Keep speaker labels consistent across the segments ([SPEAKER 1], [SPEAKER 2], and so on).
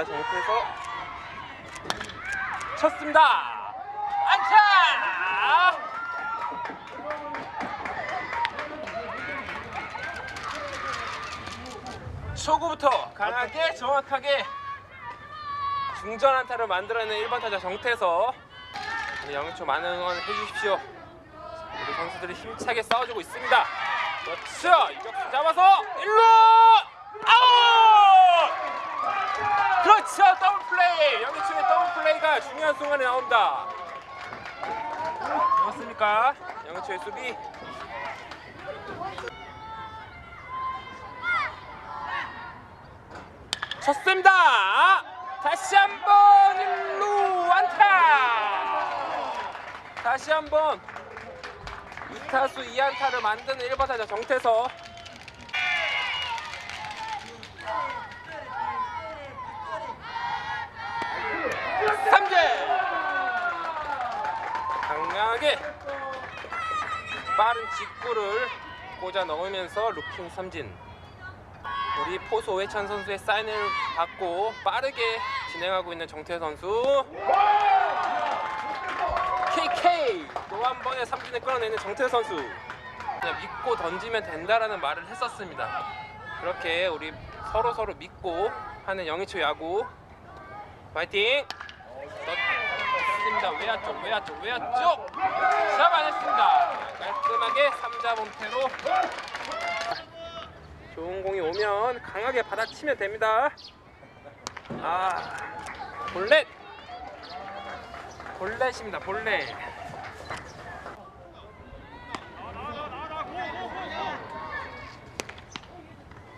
[SPEAKER 1] 1번타자 정태서 쳤습니다. 안타! 초구부터 강하게 정확하게 중전 안타를 만들어내는 1번 타자 정태서 영희초 많은 응원 해주십시오. 우리 선수들이 힘차게 싸워주고 있습니다. 그렇죠. 이격수 잡아서 1루 아웃! 그렇죠. 더블 플레이. 영희초의 더블 플레이가 중요한 순간에 나온다. 그렇습니까? 영희초의 수비. 쳤습니다. 다시 한번 1루 안타. 다시 한번 2타수 2안타를 만드는 1번 타자 정태서 삼진 강하게 빠른 직구를 꽂아 넣으면서 루킹 삼진. 우리 포수 오해찬 선수의 사인을 받고 빠르게 진행하고 있는 정태 선수. KK 또 한 번의 삼진을 끌어내는 정태 선수. 그냥 믿고 던지면 된다라는 말을 했었습니다. 그렇게 우리 서로 서로 믿고 하는 영희초 야구. 파이팅 좋습니다 외야 쪽 외야 쪽 외야 쪽 잡아냈습니다 깔끔하게 3자 범퇴로 좋은 공이 오면 강하게 받아치면 됩니다. 아, 볼넷. 볼넷입니다. 볼넷.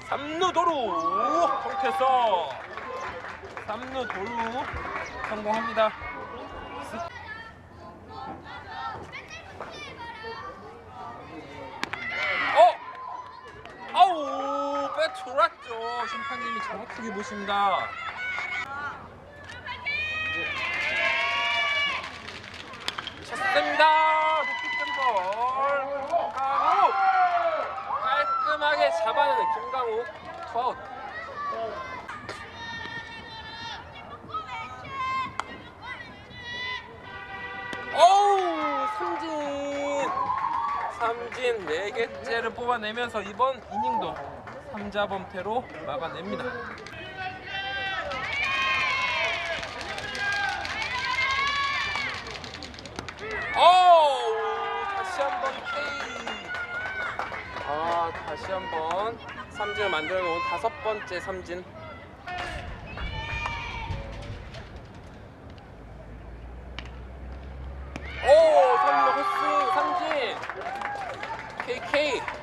[SPEAKER 1] 삼루 도루 통해서 삼루 도루 성공합니다. 어? 아우 빼돌았죠 심판님이 정확하게 보십니다. 쳤습니다. 높이 뜬볼. 김강욱 깔끔하게 잡아내는 어우 삼진. 삼진 4개째를 뽑아내면서 이번 이닝도 3자 범퇴로 막아냅니다. 오! 다시 한번 K. 아, 다시 한번 삼진을 만들어 놓은 다섯 번째 삼진. 오! 삼루 횟수 삼진. KK.